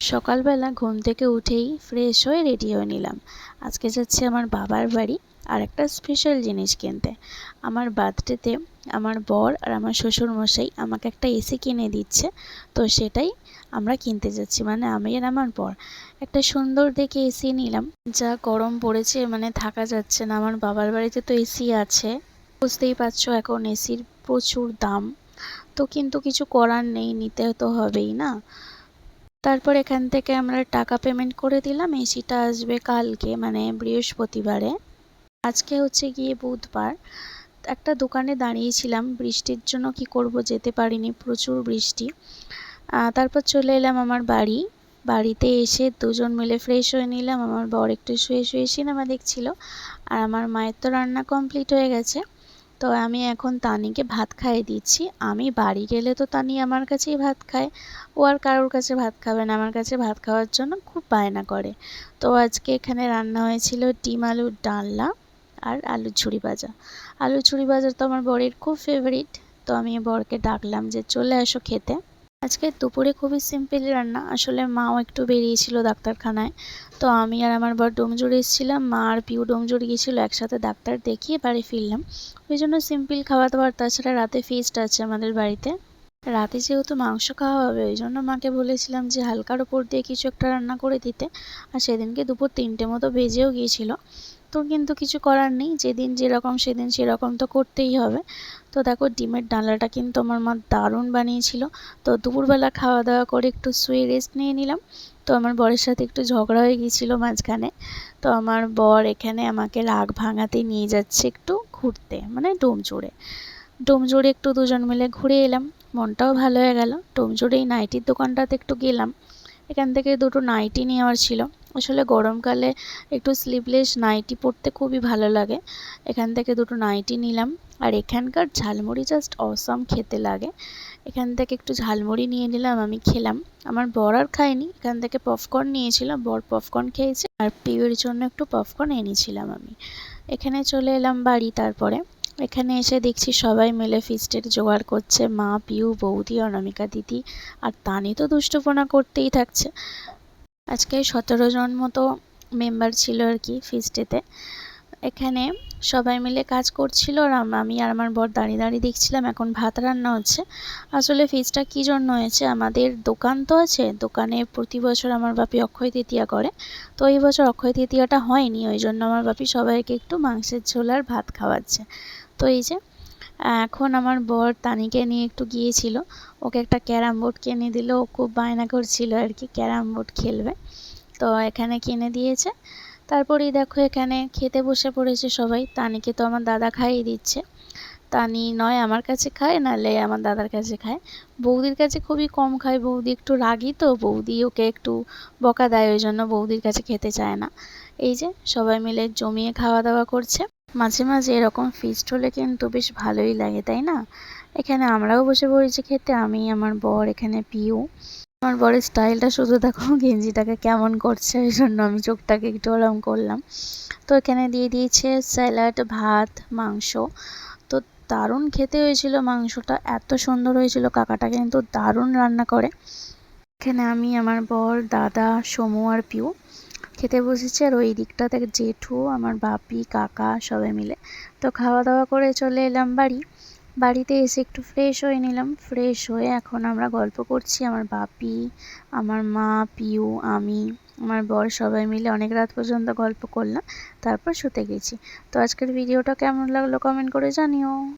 সকালবেলা ঘুম থেকে উঠেই ফ্রেশ হয়ে রেডি হয়ে নিলাম। আজকে যাচ্ছি আমার বাবার বাড়ি আর একটা স্পেশাল জিনিস কিনতে। আমার বার্থডেতে আমার বর আর আমার শ্বশুর মশাই আমাকে একটা এসি কিনে দিচ্ছে, তো সেটাই আমরা কিনতে যাচ্ছি মানে আমি আর আমার বর। একটা সুন্দর দেখে এসি নিলাম। যা গরম পড়েছে মানে থাকা যাচ্ছে না। আমার বাবার বাড়িতে তো এসি আছে। বুঝতেই পারছ এখন এসির প্রচুর দাম। তো কিন্তু কিছু করার নেই, নিতে তো হবেই না। তারপর এখান থেকে আমরা টাকা পেমেন্ট করে দিলাম। এসিটা আসবে কালকে মানে বৃহস্পতিবারে। আজকে হচ্ছে গিয়ে বুধবার। একটা দোকানে দাঁড়িয়েছিলাম। বৃষ্টির জন্য কি করব যেতে পারিনি, প্রচুর বৃষ্টি। তারপর চলে এলাম আমার বাড়ি। বাড়িতে এসে দুজন মিলে ফ্রেশ হয়ে নিলাম। আমার বর একটু শুয়ে শুয়ে সিনেমা দেখছিল। আর আমার মায়ের তো রান্না কমপ্লিট হয়ে গেছে। তো আমি এখন তানিকে ভাত খাইয়ে দিচ্ছি। আমি বাড়ি গেলে তো তানি আমার কাছেই ভাত খায়। ও আর কারোর কাছে ভাত খাবে না। আমার কাছে ভাত খাওয়ার জন্য খুব বায়না করে। তো আজকে এখানে রান্না হয়েছিল ডিম আলুর ডালনা আর আলুর ঝুড়ি ভাজা। আলুর ছুরি ভাজা তো আমার বরের খুব ফেভারিট তো আমি বরকে ডাকলাম যে, চলে আসো খেতে। আজকে দুপুরে খুবই সিম্পল রান্না। আসলে মাও একটু বেরিয়েছিল ডাক্তারখানায়। তো আমি আর আমার বর ডোমজুড়ে এসেছিলাম। মা আর পিউ ডোমজুড়ে গিয়েছিল, একসাথে ডাক্তার দেখিয়ে বাড়ি ফিরলাম। ওই জন্য সিম্পল খাওয়া দাওয়ার তাছাড়া রাতে ফিস্ট আছে আমাদের বাড়িতে। রাতে যেহেতু মাংস খাওয়া হবে, ওই জন্য মাকে বলেছিলাম যে হালকার ওপর দিয়ে কিছু একটা রান্না করে দিতে। আর সেদিনকে দুপুর তিনটে মতো বেজেও গিয়েছিল। তো কিন্তু কিছু করার নেই। যেদিন যেরকম সেদিন সেরকম তো করতেই হবে। তো দেখো ডিমের ডালাটা কিন্তু আমার মা দারুণ বানিয়েছিল। তো দুপুরবেলা খাওয়া দাওয়া করে একটু শুয়ে রেস্ট নিয়ে নিলাম। তো আমার বরের সাথে একটু ঝগড়া হয়ে গিয়েছিল মাঝখানে। তো আমার বর এখানে আমাকে রাগ ভাঙাতে নিয়ে যাচ্ছে একটু ঘুরতে মানে ডোমজোড়ে ডোমজোড়ে একটু দুজন মিলে ঘুরে এলাম। মনটাও ভালো হয়ে গেল। ডোমজোড়ে এই নাইটির দোকানটাতে একটু গেলাম। এখান থেকে দুটো নাইটি নেওয়ার ছিল। আসলে গরমকালে একটু স্লিভলেস নাইটি পরতে খুবই ভালো লাগে। এখান থেকে দুটো নাইটি নিলাম। আর এখানকার ঝালমুড়ি জাস্ট অসম খেতে লাগে। এখান থেকে একটু ঝালমুড়ি নিয়ে নিলাম, আমি খেলাম। আমার বর আর খায়নি, এখান থেকে পপকর্ন নিয়েছিলাম, বর পপকর্ন খেয়েছে। আর পিউয়ের জন্য একটু পপকর্ন এনেছিলাম আমি। এখানে চলে এলাম বাড়ি তারপরে। এখানে এসে দেখছি সবাই মিলে ফিস্টের জোগাড় করছে। মা, পিউ, বৌদি, অনামিকা দিদি আর তানি তো দুষ্টুপনা করতেই থাকছে। আজকে সতেরো জন মতো মেম্বার ছিল আর কি ফিস্টেতে এখানে সবাই মিলে কাজ করছিল আর আমি আর আমার বর দাঁড়িয়ে দাঁড়িয়ে দেখছিলাম, এখন ভাত রান্না হচ্ছে। আসলে ফিজটা কী জন্য হয়েছে? আমাদের দোকান তো আছে, দোকানে প্রতি বছর আমার বাপি অক্ষয় তৃতীয়া করে। তো এই বছর অক্ষয় তৃতীয়াটা হয়নি, ওই জন্য আমার বাপি সবাইকে একটু মাংসের ঝোল আর ভাত খাওয়াচ্ছে। তো এই যে এখন আমার বর তানিকে নিয়ে একটু গিয়েছিল। ওকে একটা ক্যারাম বোর্ড কিনে দিল, ও খুব বায়না করছিল আর কি, ক্যারাম বোর্ড খেলবে। তো এখানে কিনে দিয়েছে। তারপরেই দেখো এখানে খেতে বসে পড়েছে সবাই। তানিকে তো আমার দাদা খাইয়ে দিচ্ছে। তানি নয় আমার কাছে খায় নাহলে আমার দাদার কাছে খায়। বৌদির কাছে খুবই কম খায়, বৌদি একটু রাগি তো, বৌদি ওকে একটু বকা দেয়, ওই জন্য বৌদির কাছে খেতে চায় না। এই যে সবাই মিলে জমিয়ে খাওয়া দাওয়া করছে। মাঝে মাঝে এরকম ফিস্ট হলে কিন্তু বেশ ভালোই লাগে, তাই না? এখানে আমরাও বসে পড়েছি খেতে, আমি, আমার বর, এখানে পিউ। আমার বরের স্টাইলটা শুধু দেখো, গেঞ্জিটাকে কেমন করছে ওই জন্য আমি চোখটাকে একটু ওরম করলাম। তো এখানে দিয়ে দিয়েছে স্যালাড ভাত, মাংস। তো দারুণ খেতে হয়েছিল মাংসটা, এত সুন্দর হয়েছিল, কাকাটা কিন্তু দারুণ রান্না করে। এখানে আমি, আমার বর, দাদা, সমু আর পিউ। খেতে বসেছি আর ওই দিকটাতে জেঠু, আমার বাপি, কাকা সবাই মিলে। তো খাওয়া দাওয়া করে চলে এলাম বাড়ি। বাড়িতে এসে একটু ফ্রেশ হয়ে নিলাম। ফ্রেশ হয়ে এখন আমরা গল্প করছি আমার বাপি, আমার মা, পিউ, আমি, আমার বর সবাই মিলে অনেক রাত পর্যন্ত গল্প করলাম, তারপর শুতে গেছি। তো আজকের ভিডিওটা কেমন লাগল কমেন্ট করে জানিও।